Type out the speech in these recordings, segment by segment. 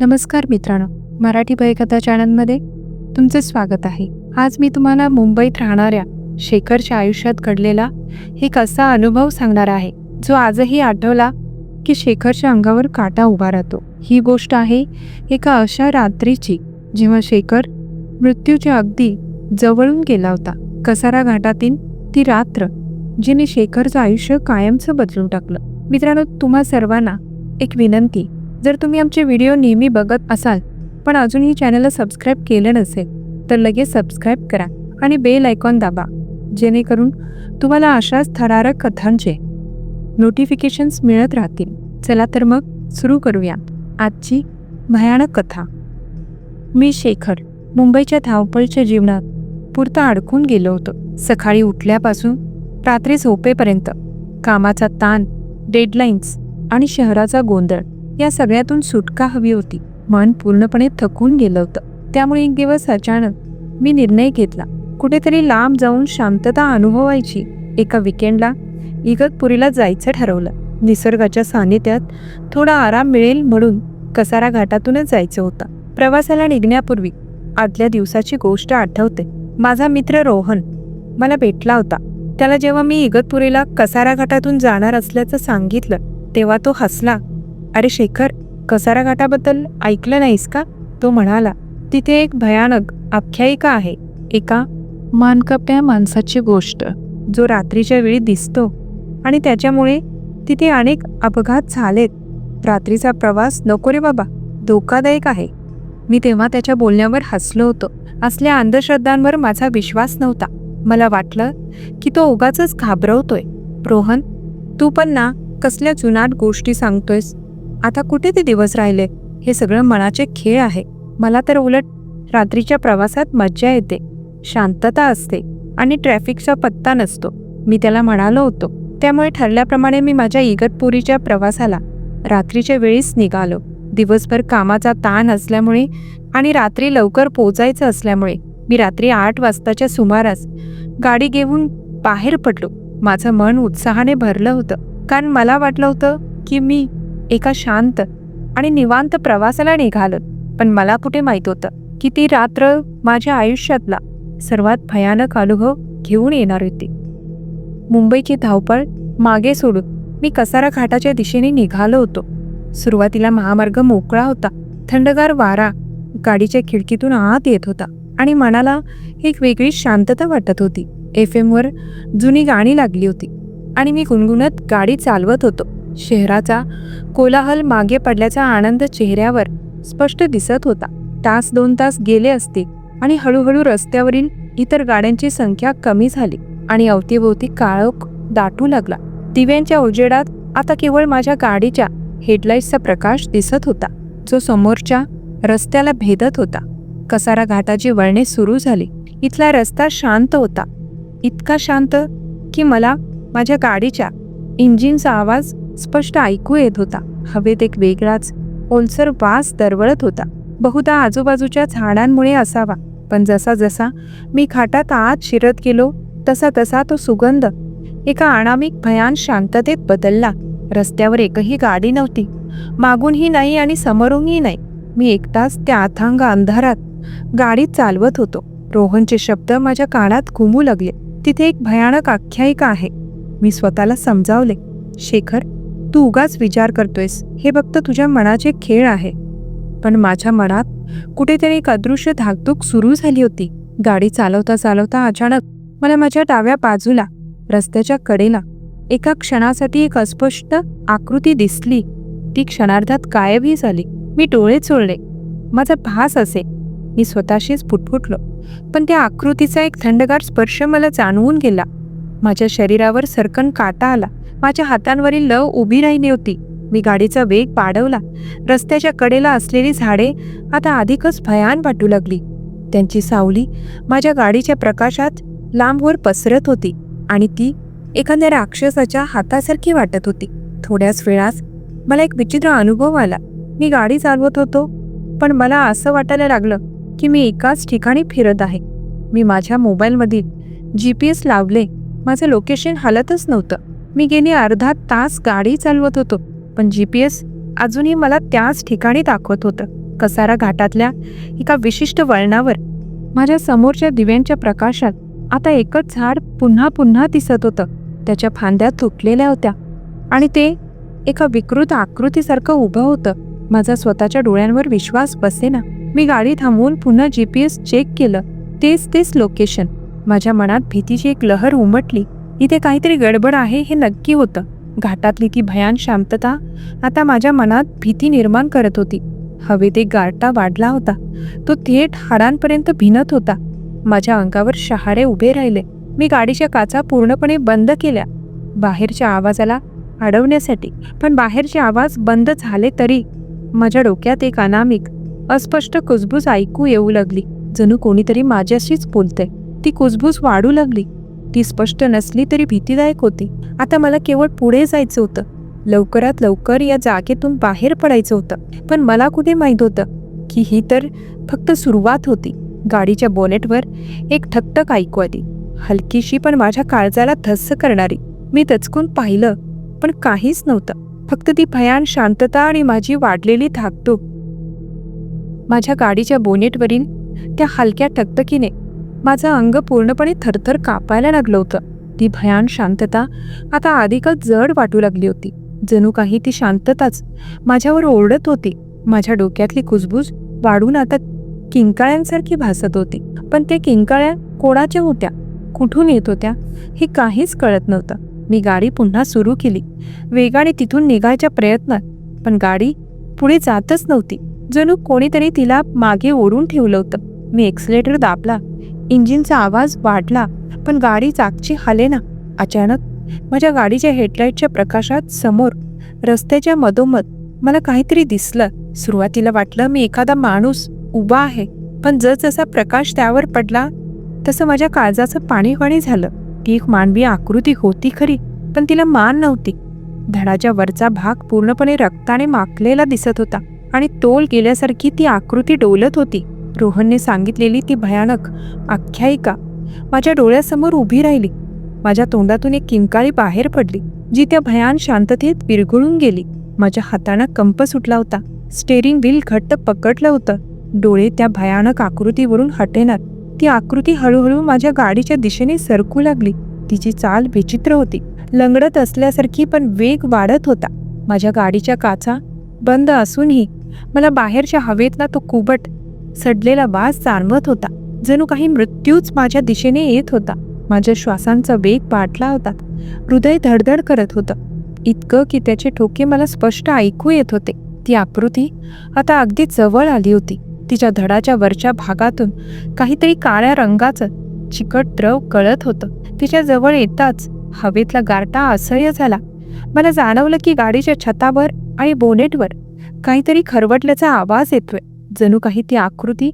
नमस्कार मित्रांनो मराठी भयकथा चॅनलमध्ये तुमचे स्वागत आहे. आज मी तुम्हाला मुंबईत राहणाऱ्या शेखरच्या आयुष्यात घडलेला एक असा अनुभव सांगणार आहे जो आजही आठवला की शेखरच्या अंगावर काटा उभा राहतो. ही गोष्ट आहे एका अशा रात्रीची जेव्हा शेखर मृत्यूच्या अगदी जवळून गेला होता. कसारा घाटातील ती रात्र जिने शेखरचं आयुष्य कायमचं बदलून टाकलं. मित्रांनो तुम्हा सर्वांना एक विनंती जर तुम्ही आमचे व्हिडिओ नेहमी बघत असाल पण अजूनही चॅनलला सबस्क्राईब केलं नसेल तर लगेच सबस्क्राईब करा आणि बेल आयकॉन दाबा जेणेकरून तुम्हाला अशाच थरारक कथांचे नोटिफिकेशन्स मिळत राहतील. चला तर मग सुरू करूया आजची भयानक कथा. मी शेखर मुंबईच्या धावपळच्या जीवनात पुरतं अडकून गेलो होतो. सकाळी उठल्यापासून रात्री झोपेपर्यंत कामाचा ताण डेडलाईन्स आणि शहराचा गोंधळ या सगळ्यातून सुटका हवी होती. मन पूर्णपणे थकून गेलं होतं. त्यामुळे एक दिवस अचानक मी निर्णय घेतला. कुठेतरी लांब जाऊन शांतता अनुभवायची एका विकेंडला इगतपुरीला जायचं ठरवलं. निसर्गाच्या सानिध्यात थोडा आराम मिळेल म्हणून कसारा घाटातूनच जायचं होतं. प्रवासाला निघण्यापूर्वी आदल्या दिवसाची गोष्ट आठवते. माझा मित्र रोहन मला भेटला होता. त्याला जेव्हा मी इगतपुरीला कसारा घाटातून जाणार असल्याचं सांगितलं तेव्हा तो हसला. अरे शेखर कसारा घाटाबद्दल ऐकलं नाहीस का? तो म्हणाला तिथे एक भयानक आख्यायिका आहे. एका मानकप्या माणसाची गोष्ट जो रात्रीच्या वेळी दिसतो. आणि त्याच्यामुळे तिथे अनेक अपघात झालेत. रात्रीचा प्रवास नको रे बाबा धोकादायक आहे. मी तेव्हा त्याच्या बोलण्यावर हसलो होतो. असल्या अंधश्रद्धांवर माझा विश्वास नव्हता. मला वाटलं की तो उगाच घाबरवतोय. रोहन तू पण ना कसल्या जुनाट गोष्टी सांगतोयस? आता कुठे ते दिवस राहिले? हे सगळं मनाचे खेळ आहे. मला तर उलट रात्रीच्या प्रवासात मज्जा येते. शांतता असते आणि ट्रॅफिकचा पत्ता नसतो. मी त्याला म्हणालो होतो. त्यामुळे ठरल्याप्रमाणे मी माझ्या इगतपुरीच्या प्रवासाला रात्रीच्या वेळीच निघालो. दिवसभर कामाचा ताण असल्यामुळे आणि रात्री लवकर पोचायचं असल्यामुळे मी रात्री आठ वाजताच्या सुमारास गाडी घेऊन बाहेर पडलो. माझं मन उत्साहाने भरलं होतं. कारण मला वाटलं होतं की मी एका शांत आणि निवांत प्रवासाला निघालो. पण मला कुठे माहीत होतं की ती रात्र माझ्या आयुष्यातला सर्वात भयानक अनुभव घेऊन येणार होती. मुंबईची धावपळ मागे सोडून मी कसारा घाटाच्या दिशेने निघालो होतो. सुरुवातीला महामार्ग मोकळा होता. थंडगार वारा गाडीच्या खिडकीतून आत येत होता आणि मनाला एक वेगळी शांतता वाटत होती. एफ एमवर जुनी गाणी लागली होती आणि मी गुणगुणत गाडी चालवत होतो. शहराचा कोलाहल मागे पडल्याचा आनंद चेहऱ्यावर स्पष्ट दिसत होता. तास दोन तास गेले असते आणि हळूहळू रस्त्यावरील इतर गाड्यांची संख्या कमी झाली आणि अवतीभोवती काळोख दाटू लागला. दिव्यांच्या उजेडात आता केवळ माझ्या गाडीच्या हेडलाईट्सचा प्रकाश दिसत होता जो समोरच्या रस्त्याला भेदत होता. कसारा घाटाची वळणे सुरू झाली. इथला रस्ता शांत होता. इतका शांत की मला माझ्या गाडीच्या इंजिनचा आवाज स्पष्ट ऐकू येत होता. हवेत एक वेगळाच ओलसर वास दरवळत होता. बहुधा आजूबाजूच्या झाडांमुळे असावा. पण जसा जसा मी खाटात आत शिरत गेलो तसा तसा तो सुगंध एका अनामिक भयान शांततेत बदलला. रस्त्यावर एकही गाडी नव्हती. मागूनही नाही आणि समोरूनही नाही. मी एकटाच त्या अथांग अंधारात गाडी चालवत होतो. रोहनचे शब्द माझ्या कानात घुमू लागले. तिथे एक भयानक आख्यायिका आहे. मी स्वतःला समजावले. शेखर तू उगाच विचार करतोयस. हे फक्त तुझ्या मनाचे खेळ आहे. पण माझ्या मनात कुठेतरी एक अदृश्य धाकधूक सुरू झाली होती. गाडी चालवता चालवता अचानक मला माझ्या डाव्या बाजूला रस्त्याच्या कडेला एका क्षणासाठी एक अस्पष्ट आकृती दिसली. ती क्षणार्धात गायबही झाली. मी डोळे चोळले. माझा भास असे. मी स्वतःशीच फुटफुटलो पण त्या आकृतीचा एक थंडगार स्पर्श मला जाणवून गेला. माझ्या शरीरावर सरकन काटा आला. माझ्या हातांवरील लव उभी राहिली होती. मी गाडीचा वेग वाढवला रस्त्याच्या कडेला असलेली झाडे आता अधिकच भयान वाटू लागली. त्यांची सावली माझ्या गाडीच्या प्रकाशात लांबवर पसरत होती आणि ती एखाद्या राक्षसाच्या हातासारखी वाटत होती. थोड्याच वेळात मला एक विचित्र अनुभव आला. मी गाडी चालवत होतो पण मला असं वाटायला लागलं की मी एकाच ठिकाणी फिरत आहे. मी माझ्या मोबाईलमधील जी पी एस लावले. माझं लोकेशन हलतच नव्हतं. मी गेली अर्धा तास गाडी चालवत होतो पण जी पी एस अजूनही मला त्याच ठिकाणी दाखवत होतं कसारा घाटातल्या एका विशिष्ट वळणावर. माझ्या समोरच्या दिव्यांच्या प्रकाशात आता एकच झाड पुन्हा पुन्हा दिसत होतं त्याच्या फांद्या तुटलेल्या होत्या आणि ते एका विकृत आकृतीसारखं उभं होतं. माझा स्वतःच्या डोळ्यांवर विश्वास बसेना. मी गाडी थांबवून पुन्हा जी पी एस चेक केलं. तेच तेच लोकेशन माझ्या मनात भीतीची एक लहर उमटली. इथे काहीतरी गडबड आहे हे नक्की होतं. घाटातली ती भयान शांतता आता माझ्या मनात भीती निर्माण करत होती. हवेत एक गारटा वाढला होता. तो थेट हाडांपर्यंत भिनत होता. माझ्या अंगावर शहारे उभे राहिले. मी गाडीच्या काचा पूर्णपणे बंद केल्या. बाहेरच्या आवाजाला अडवण्यासाठी पण बाहेरचे आवाज बंद झाले तरी माझ्या डोक्यात एक अनामिक अस्पष्ट कुजबूज ऐकू येऊ लागली. जणू कोणीतरी माझ्याशीच बोलते ती कुजबूज वाढू लागली. ती स्पष्ट नसली तरी भीतीदायक होती. आता मला केवळ पुढे जायचं होतं. लवकरात लवकर या जागेतून बाहेर पडायचं होतं. पण मला कुठे माहीत होतं? की ही तर फक्त सुरुवात होती. गाडीच्या बोनेटवर एक ठकठक ऐकू आली. हलकीशी पण माझ्या काळजाला धस्स करणारी. मी दचकून पाहिलं पण काहीच नव्हतं. फक्त ती भयान शांतता आणि माझी वाढलेली धाकधूक माझ्या गाडीच्या बोनेटवरील त्या हलक्या ठकटकीने माझं अंग पूर्णपणे थरथर कापायला लागलं होतं. ती भयान शांतता आता अधिकच जड वाटू लागली होती. जणू काही ती शांतताच माझ्यावर ओरडत होती. माझ्या डोक्यातली कुजबूज वाढून आता किंकाळ्यांसारखी भासत होती. पण त्या किंकाळ्या कोणाच्या होत्या? कुठून येत होत्या? हे काहीच कळत नव्हतं. मी गाडी पुन्हा सुरू केली. वेगाने तिथून निघायच्या प्रयत्नात. पण गाडी पुढे जातच नव्हती. जणू कोणीतरी तिला मागे ओढून ठेवलं होतं. मी एक्सलेटर दाबला. इंजिनचा आवाज वाढला पण गाडी चाकची हलेना. अचानक माझ्या गाडीच्या हेडलाईटच्या प्रकाशात समोर रस्त्याच्या मधोमध मला काहीतरी दिसलं. सुरुवातीला वाटलं मी एखादा माणूस उभा आहे पण जसजसा प्रकाश त्यावर पडला तसं माझ्या काळजाचं पाणी पाणी झालं. ती एक मानवी आकृती होती खरी पण तिला मान नव्हती. धडाच्या वरचा भाग पूर्णपणे रक्ताने माखलेला दिसत होता आणि तोल गेल्यासारखी ती आकृती डोलत होती. रोहनने सांगितलेली ती भयानक आख्यायिका माझ्या डोळ्यासमोर उभी राहिली. माझ्या तोंडातून एक किंकाळी बाहेर पडली जी त्या भयान शांततेत विरघळून गेली. माझ्या हाताना कंप सुटला होता. स्टेरिंग व्हील घट्ट पकडलं होतं. डोळे त्या भयानक आकृतीवरून हटेनात. ती आकृती हळूहळू माझ्या गाडीच्या दिशेने सरकू लागली. तिची चाल विचित्र होती. लंगडत असल्यासारखी पण वेग वाढत होता. माझ्या गाडीच्या काचा बंद असूनही मला बाहेरच्या हवेतला तो कुबट सडलेला वास जाणवत होता. जणू काही मृत्यूच माझ्या दिशेने येत होता. माझ्या श्वासांचा वेग वाढला होता. हृदय धडधड करत होतं. इतकं की त्याचे ठोके मला स्पष्ट ऐकू येत होते. ती आकृती आता अगदी जवळ आली होती. तिच्या धडाच्या वरच्या भागातून काहीतरी काळ्या रंगाचं चिकट द्रव कळत होतं. तिच्या जवळ येताच हवेतला गारटा असह्य झाला. मला जाणवलं की गाडीच्या छतावर आणि बोनेटवर काहीतरी खरवटल्याचा आवाज येतोय. जणू काही ती आकृती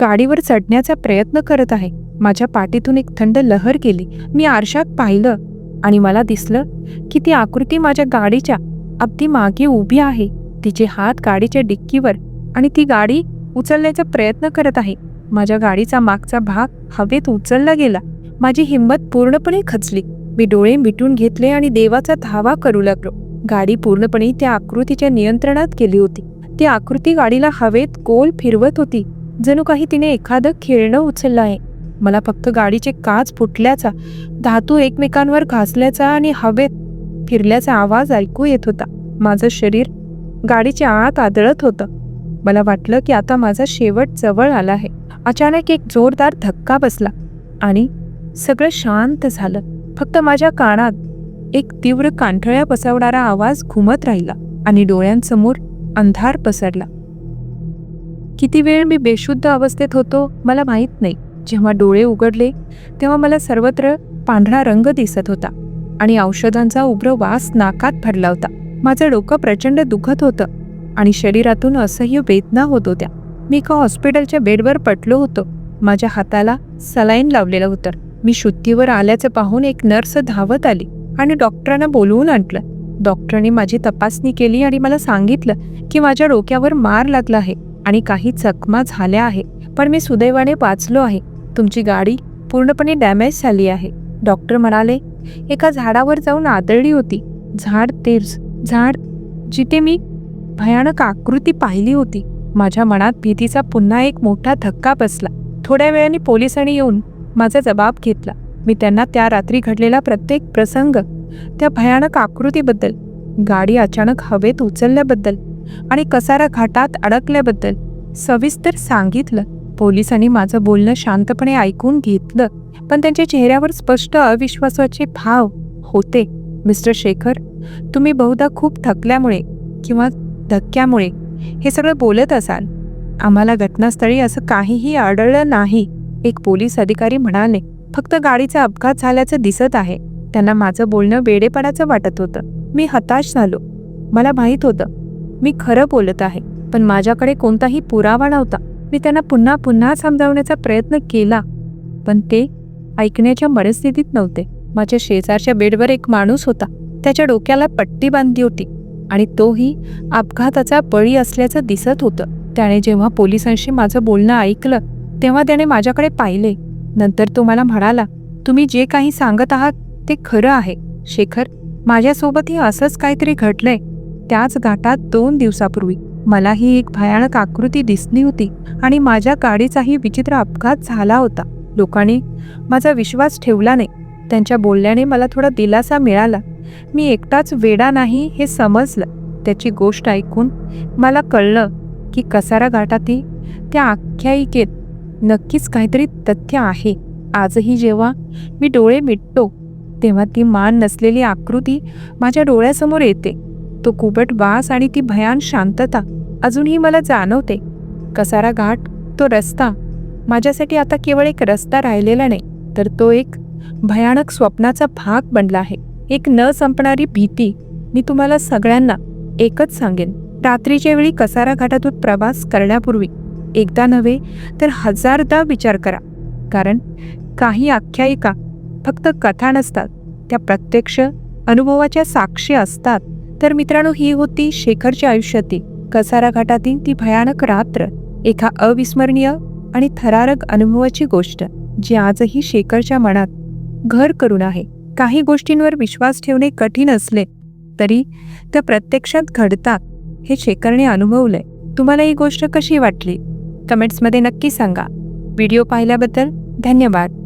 गाडीवर चढण्याचा प्रयत्न करत आहे. माझ्या पाठीतून एक थंड लहर गेली. मी आरशात पाहिलं आणि मला दिसलं की ती आकृती माझ्या गाडीच्या अगदी मागे उभी आहे. तिचे हात गाडीच्या डिक्कीवर आणि ती गाडी उचलण्याचा प्रयत्न करत आहे. माझ्या गाडीचा मागचा भाग हवेत उचलला गेला. माझी हिंमत पूर्णपणे खचली. मी डोळे मिटून घेतले आणि देवाचा धावा करू लागलो. गाडी पूर्णपणे त्या आकृतीच्या नियंत्रणात गेली होती. ती आकृती गाडीला हवेत गोल फिरवत होती. जणू काही तिने एखादं खेळणं उचललं आहे. मला फक्त गाडीचे काच फुटल्याचा धातू एकमेकांवर घासल्याचा आणि हवेत फिरल्याचा आवाज ऐकू येत होता. माझं शरीर गाडीच्या आत आदळत होतं. मला वाटलं की आता माझा शेवट जवळ आला आहे. अचानक एक जोरदार धक्का बसला आणि सगळं शांत झालं. फक्त माझ्या कानात एक तीव्र कांठळ्या बसवणारा आवाज घुमत राहिला आणि डोळ्यांसमोर अंधार पसरला. किती वेळ मी बेशुद्ध अवस्थेत होतो मला माहीत नाही. जेव्हा डोळे उघडले तेव्हा मला सर्वत्र पांढरा रंग दिसत होता आणि औषधांचा उग्र वास नाकात भरला होता. माझं डोकं प्रचंड दुखत होतं आणि शरीरातून असह्य वेदना होत होत्या. मी एका हॉस्पिटलच्या बेडवर पटलो होतो. माझ्या हाताला सलाईन लावलेलं होतं. मी शुद्धीवर आल्याचं पाहून एक नर्स धावत आली आणि डॉक्टरांना बोलवून आणलं. डॉक्टरने माझी तपासणी केली आणि मला सांगितलं की माझ्या डोक्यावर मार लागला आहे आणि काही चकमा झाल्या आहे. पण मी सुदैवाने वाचलो आहे. तुमची गाडी पूर्णपणे डॅमेज झाली आहे. डॉक्टर म्हणाले एका झाडावर जाऊन आदळली होती. झाड तेर्स झाड जिथे मी भयानक आकृती पाहिली होती. माझ्या मनात भीतीचा पुन्हा एक मोठा धक्का बसला. थोड्या वेळाने पोलिसांनी येऊन माझा जबाब घेतला. मी त्यांना त्या रात्री घडलेला प्रत्येक प्रसंग त्या भयानक आकृतीबद्दल गाडी अचानक हवेत उचलल्याबद्दल आणि कसारा घाटात अडकल्याबद्दल सविस्तर सांगितलं. पोलिसांनी माझं बोलणं शांतपणे ऐकून घेतलं पण त्यांच्या चेहऱ्यावर स्पष्ट अविश्वासाचे भाव होते. मिस्टर शेखर तुम्ही बहुधा खूप थकल्यामुळे किंवा धक्क्यामुळे हे सगळं बोलत असाल. आम्हाला घटनास्थळी असं काहीही आढळलं नाही. एक पोलीस अधिकारी म्हणाले फक्त गाडीचा अपघात झाल्याचं दिसत आहे. त्यांना माझं बोलणं वेडेपणाचं वाटत होतं. मी हताश झालो. मला माहीत होतं. मी खरं बोलत आहे पण माझ्याकडे कोणताही पुरावा नव्हता. मी त्यांना पुन्हा पुन्हा समजावण्याचा प्रयत्न केला. पण ते ऐकण्याच्या मनस्थितीत नव्हते. माझ्या शेजारच्या बेडवर एक माणूस होता. त्याच्या डोक्याला पट्टी बांधली होती आणि तोही अपघाताचा बळी असल्याचं दिसत होतं. त्याने जेव्हा पोलिसांशी माझं बोलणं ऐकलं तेव्हा त्याने माझ्याकडे पाहिले. नंतर तो मला म्हणाला तुम्ही जे काही सांगत आहात ते खरं आहे. शेखर माझ्यासोबतही असंच काहीतरी घडलंय. त्याच घाटात दोन दिवसापूर्वी मला ही एक भयानक आकृती दिसली होती आणि माझ्या गाडीचाही विचित्र अपघात झाला होता. लोकांनी माझा विश्वास ठेवला नाही. त्यांच्या बोलण्याने मला थोडा दिलासा मिळाला. मी एकटाच वेडा नाही हे समजलं. त्याची गोष्ट ऐकून मला कळलं की कसारा घाटातील त्या आख्यायिकेत नक्कीच काहीतरी तथ्य आहे. आजही जेव्हा मी डोळे मिटतो तेव्हा ती मान नसलेली आकृती माझ्या डोळ्यासमोर येते. तो कुबट वास आणि ती भयान शांतता अजूनही मला जाणवते. कसारा घाट तो रस्ता. माझ्यासाठी आता केवळ एक रस्ता राहिलेला नाही तर तो एक भयानक स्वप्नाचा भाग बनला आहे. एक न संपणारी भीती. मी तुम्हाला सगळ्यांना एकच सांगेन. रात्रीच्या वेळी कसारा घाटातून प्रवास करण्यापूर्वी एकदा नव्हे तर हजारदा विचार करा. कारण काही आख्यायिका फक्त कथा नसतात त्या प्रत्यक्ष अनुभवाच्या साक्षी असतात. तर मित्रांनो ही होती शेखरच्या आयुष्यातील कसारा घाटातील ती भयानक रात्र एका अविस्मरणीय आणि थरारक अनुभवाची गोष्ट जी आजही शेखरच्या मनात घर करून आहे. काही गोष्टींवर विश्वास ठेवणे कठीण असले तरी त्या प्रत्यक्षात घडतात हे शेखरने अनुभवलंय. तुम्हाला ही गोष्ट कशी वाटली? कमेंट्समध्ये नक्की सांगा. व्हिडिओ पाहिल्याबद्दल धन्यवाद.